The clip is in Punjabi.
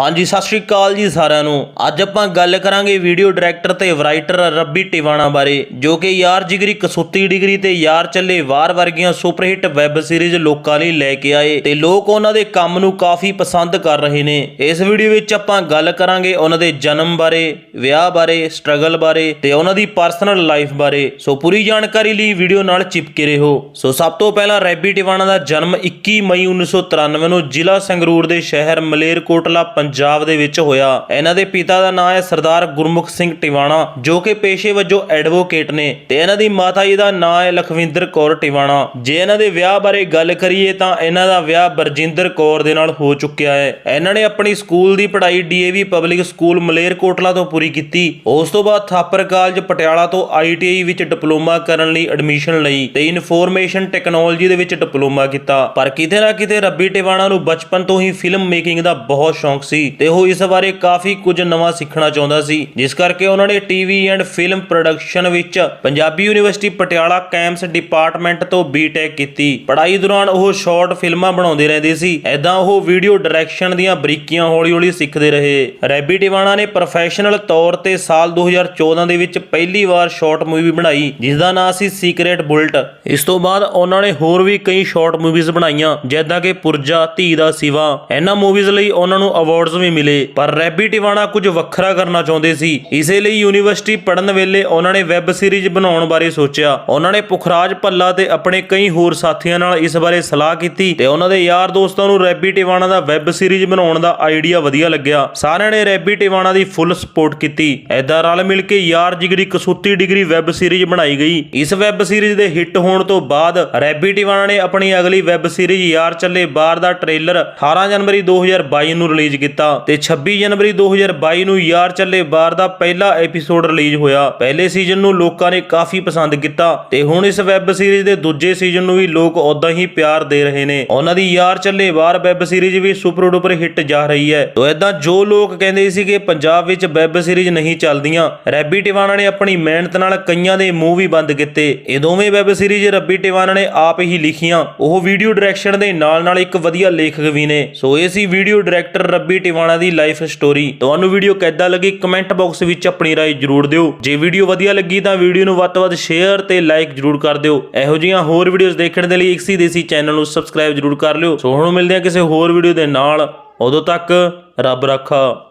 ਹਾਂਜੀ, ਸਤਿ ਸ਼੍ਰੀ ਅਕਾਲ ਜੀ ਸਾਰਿਆਂ ਨੂੰ। ਅੱਜ ਆਪਾਂ ਗੱਲ ਕਰਾਂਗੇ ਵੀਡੀਓ ਡਾਇਰੈਕਟਰ ਤੇ ਰਾਈਟਰ ਰੱਬੀ ਟਿਵਾਣਾ ਬਾਰੇ, ਜੋ ਕਿ ਯਾਰ ਜਿਗਰੀ ਕਸੂਤੀ ਡਿਗਰੀ ਤੇ ਯਾਰ ਚੱਲੇ ਵਾਰ ਵਰਗੀਆਂ ਸੁਪਰਹਿੱਟ ਵੈਬ ਸੀਰੀਜ਼ ਲੋਕਾਂ ਲਈ ਲੈ ਕੇ ਆਏ ਤੇ ਲੋਕ ਉਹਨਾਂ ਦੇ ਕੰਮ ਨੂੰ ਕਾਫੀ ਪਸੰਦ ਕਰ ਰਹੇ ਨੇ। ਇਸ ਵੀਡੀਓ ਵਿੱਚ ਆਪਾਂ ਗੱਲ ਕਰਾਂਗੇ ਉਹਨਾਂ ਦੇ ਜਨਮ ਬਾਰੇ, ਵਿਆਹ ਬਾਰੇ, ਸਟਰਗਲ ਬਾਰੇ ਤੇ ਉਹਨਾਂ ਦੀ ਪਰਸਨਲ ਲਾਈਫ ਬਾਰੇ। ਸੋ ਪੂਰੀ ਜਾਣਕਾਰੀ ਲਈ ਵੀਡੀਓ ਨਾਲ ਚਿਪਕੇ ਰਹੋ। ਸੋ ਸਭ ਤੋਂ ਪਹਿਲਾਂ ਰੱਬੀ ਟਿਵਾਣਾ ਦਾ ਜਨਮ 21 ਮਈ 1993 ਨੂੰ ਜ਼ਿਲ੍ਹਾ ਸੰਗਰੂਰ ਦੇ ਸ਼ਹਿਰ ਮਲੇਰਕੋਟਲਾ ਪੰਜਾਬ ਦੇ ਵਿੱਚ ਹੋਇਆ। ਇਹਨਾਂ ਦੇ ਪਿਤਾ ਦਾ ਨਾਮ ਹੈ ਸਰਦਾਰ ਗੁਰਮੁਖ ਸਿੰਘ ਟਿਵਾਣਾ, ਜੋ ਕਿ ਪੇਸ਼ੇ ਵਜੋਂ ਐਡਵੋਕੇਟ ਨੇ ਤੇ ਇਹਨਾਂ ਦੀ ਮਾਤਾ ਜੀ ਦਾ ਨਾਮ ਹੈ ਲਖਵਿੰਦਰ ਕੌਰ ਟਿਵਾਣਾ। ਜੇ ਇਹਨਾਂ ਦੇ ਵਿਆਹ ਬਾਰੇ ਗੱਲ ਕਰੀਏ ਤਾਂ ਇਹਨਾਂ ਦਾ ਵਿਆਹ ਬਰਜਿੰਦਰ ਕੌਰ ਦੇ ਨਾਲ ਹੋ ਚੁੱਕਿਆ ਹੈ। ਇਹਨਾਂ ਨੇ ਆਪਣੀ ਸਕੂਲ ਦੀ ਪੜ੍ਹਾਈ ਡੀਏਵੀ ਪਬਲਿਕ ਸਕੂਲ ਮਲੇਰਕੋਟਲਾ ਤੋਂ ਪੂਰੀ ਕੀਤੀ। ਉਸ ਤੋਂ ਬਾਅਦ ਥਾਪਰ ਕਾਲਜ ਪਟਿਆਲਾ ਤੋਂ ਆਈਟੀਆਈ ਵਿੱਚ ਡਿਪਲੋਮਾ ਕਰਨ ਲਈ ਐਡਮਿਸ਼ਨ ਲਈ ਤੇ ਇਨਫੋਰਮੇਸ਼ਨ ਟੈਕਨੋਲੋਜੀ ਦੇ ਵਿੱਚ ਡਿਪਲੋਮਾ ਕੀਤਾ। ਪਰ ਕਿਤੇ ਨਾ ਕਿਤੇ ਰੱਬੀ ਟਿਵਾਣਾ ਨੂੰ ਬਚਪਨ ਤੋਂ ਹੀ ਫਿਲਮ ਮੇਕਿੰਗ ਦਾ ਬਹੁਤ ਸ਼ੌਂਕ ਸੀ। ਤੇ ਉਹ ਇਸ ਬਾਰੇ ਕਾਫੀ ਕੁਝ ਨਵਾਂ ਸਿੱਖਣਾ ਚਾਹੁੰਦਾ ਸੀ, ਜਿਸ ਕਰਕੇ ਉਹਨਾਂ ਨੇ ਟੀਵੀ ਐਂਡ ਫਿਲਮ ਪ੍ਰੋਡਕਸ਼ਨ ਵਿੱਚ ਪੰਜਾਬੀ ਯੂਨੀਵਰਸਿਟੀ ਪਟਿਆਲਾ ਕੈਮਸ ਡਿਪਾਰਟਮੈਂਟ ਤੋਂ ਬੀਟੈਕ ਕੀਤੀ। ਪੜ੍ਹਾਈ ਦੌਰਾਨ ਉਹ ਸ਼ਾਰਟ ਫਿਲਮਾਂ ਬਣਾਉਂਦੇ ਰਹਿੰਦੇ ਸੀ। ਐਦਾਂ ਉਹ ਵੀਡੀਓ ਡਾਇਰੈਕਸ਼ਨ ਦੀਆਂ ਬਰੀਕੀਆਂ ਹੌਲੀ-ਹੌਲੀ ਸਿੱਖਦੇ ਰਹੇ। ਰੈਬੀ ਟਿਵਾਣਾ ਨੇ ਪ੍ਰੋਫੈਸ਼ਨਲ ਤੌਰ ਤੇ ਸਾਲ 2014 ਦੇ ਵਿੱਚ ਪਹਿਲੀ ਵਾਰ ਸ਼ਾਰਟ ਮੂਵੀ ਬਣਾਈ, ਜਿਸ ਦਾ ਨਾਮ ਸੀ ਸੀਕ੍ਰੇਟ ਬੁਲਟ ਇਸ ਤੋਂ ਬਾਅਦ ਉਹਨਾਂ ਨੇ ਹੋਰ ਵੀ ਕਈ ਸ਼ਾਰਟ ਮੂਵੀਜ਼ ਬਣਾਈਆਂ, ਜਿੱਦਾਂ ਕਿ ਪੁਰਜਾ, ਧੀ ਦਾ ਸਿਵਾ। ਇਹਨਾਂ ਮੂਵੀਜ਼ ਲਈ ਉਹਨਾਂ ਨੂੰ ਅਵਾਰਡ ਅਵਾਰਡਸ ਵੀ ਮਿਲੇ, ਪਰ ਰੈਬੀ ਟਿਵਾਣਾ ਕੁਝ ਵੱਖਰਾ ਕਰਨਾ ਚਾਹੁੰਦੇ ਸੀ। ਇਸੇ ਲਈ ਯੂਨੀਵਰਸਿਟੀ ਪੜ੍ਹਨ ਵੇਲੇ ਉਹਨਾਂ ਨੇ ਵੈਬ ਸੀਰੀਜ਼ ਬਣਾਉਣ ਬਾਰੇ ਸੋਚਿਆ। ਉਹਨਾਂ ਨੇ ਪੁਖਰਾਜ ਭੱਲਾ ਤੇ ਆਪਣੇ ਕਈ ਹੋਰ ਸਾਥੀਆਂ ਨਾਲ ਇਸ ਬਾਰੇ ਸਲਾਹ ਕੀਤੀ ਤੇ ਉਹਨਾਂ ਦੇ ਯਾਰ ਦੋਸਤਾਂ ਨੂੰ ਰੈਬੀ ਟਿਵਾਣਾ ਦਾ ਵੈਬ ਸੀਰੀਜ਼ ਬਣਾਉਣ ਦਾ ਆਈਡੀਆ ਵਧੀਆ ਲੱਗਿਆ। ਸਾਰਿਆਂ ਨੇ ਰੈਬੀ ਟਿਵਾਣਾ ਦੀ ਫੁੱਲ ਸਪੋਰਟ ਕੀਤੀ। ਐਦਾਂ ਰਲ ਮਿਲ ਕੇ ਯਾਰ Jigri Kasooti degree web series ਬਣਾਈ ਗਈ। ਇਸ ਵੈਬ ਸੀਰੀਜ਼ ਦੇ ਹਿੱਟ ਹੋਣ ਤੋਂ ਬਾਅਦ ਰੈਬੀ ਟਿਵਾਣਾ ਨੇ ਆਪਣੀ ਅਗਲੀ ਵੈਬ ਸੀਰੀਜ਼ ਯਾਰ ਚੱਲੇ ਬਾਰ ਦਾ ਟ੍ਰੇਲਰ 18 ਜਨਵਰੀ 2022 ਨੂੰ ਰਿਲੀਜ਼ ਕੀਤਾ। ਤੇ 26 ਜਨਵਰੀ 2022 ਨੂੰ ਯਾਰ ਚੱਲੇ ਬਾਹਰ ਦਾ ਪਹਿਲਾ ਐਪੀਸੋਡ ਰਿਲੀਜ਼ ਹੋਇਆ। ਪਹਿਲੇ ਸੀਜ਼ਨ ਨੂੰ ਲੋਕਾਂ ਨੇ ਕਾਫੀ ਪਸੰਦ ਕੀਤਾ ਤੇ ਹੁਣ ਇਸ ਵੈਬ ਸੀਰੀਜ਼ ਦੇ ਦੂਜੇ ਸੀਜ਼ਨ ਨੂੰ ਵੀ ਲੋਕ ਉਦਾਂ ਹੀ ਪਿਆਰ ਦੇ ਰਹੇ ਨੇ। ਉਹਨਾਂ ਦੀ ਯਾਰ ਚੱਲੇ ਬਾਹਰ ਵੈਬ ਸੀਰੀਜ਼ ਵੀ ਸੁਪਰ ਡੁਪਰ ਹਿੱਟ ਜਾ ਰਹੀ ਹੈ। ਤੋਂ ਇਦਾਂ ਜੋ ਲੋਕ ਕਹਿੰਦੇ ਸੀ ਕਿ ਪੰਜਾਬ ਵਿੱਚ ਵੈਬ ਸੀਰੀਜ਼ ਨਹੀਂ ਚੱਲਦੀਆਂ, ਰੈਬੀ ਟਿਵਾਣਾ ਨੇ ਆਪਣੀ ਮਿਹਨਤ ਨਾਲ ਕਈਆਂ ਦੇ ਮੂੰਹ ਵੀ ਬੰਦ ਕੀਤੇ। ਇਹ ਦੋਵੇਂ ਵੈਬ ਸੀਰੀਜ਼ ਰੱਬੀ ਟਿਵਾਣਾ ਨੇ ਆਪ ਹੀ ਲਿਖੀਆਂ। ਉਹ ਵੀਡੀਓ ਡਾਇਰੈਕਸ਼ਨ ਦੇ ਨਾਲ ਨਾਲ ਇੱਕ ਵਧੀਆ ਲੇਖਕ ਵੀ ਨੇ। ਸੋ ਇਹ ਸੀ ਵੀਡੀਓ ਡਾਇਰੈਕਟਰ ਰੱਬੀ ਟਿਵਾਣਾ ਦੀ ਲਾਈਫ ਸਟੋਰੀ ਤੁਹਾਨੂੰ ਵੀਡੀਓ ਕਿੱਦਾਂ ਲੱਗੀ ਕਮੈਂਟ ਬਾਕਸ ਵਿੱਚ ਆਪਣੀ رائے ਜਰੂਰ ਦਿਓ ਜੇ ਵੀਡੀਓ ਵਧੀਆ ਲੱਗੀ ਤਾਂ ਵੀਡੀਓ ਨੂੰ ਵੱਧ ਤੋਂ ਵੱਧ ਸ਼ੇਅਰ ਤੇ ਲਾਈਕ ਜਰੂਰ ਕਰ ਦਿਓ ਇਹੋ ਜਿਹੀਆਂ ਹੋਰ ਵੀਡੀਓਜ਼ ਦੇਖਣ ਦੇ ਲਈ ਇਕਸੀ ਦੇਸੀ ਚੈਨਲ ਨੂੰ ਸਬਸਕ੍ਰਾਈਬ ਜਰੂਰ ਕਰ ਲਿਓ ਸੋ ਹੁਣ ਮਿਲਦੇ ਹਾਂ ਕਿਸੇ ਹੋਰ ਵੀਡੀਓ ਦੇ ਨਾਲ ਉਦੋਂ ਤੱਕ ਰੱਬ ਰਾਖਾ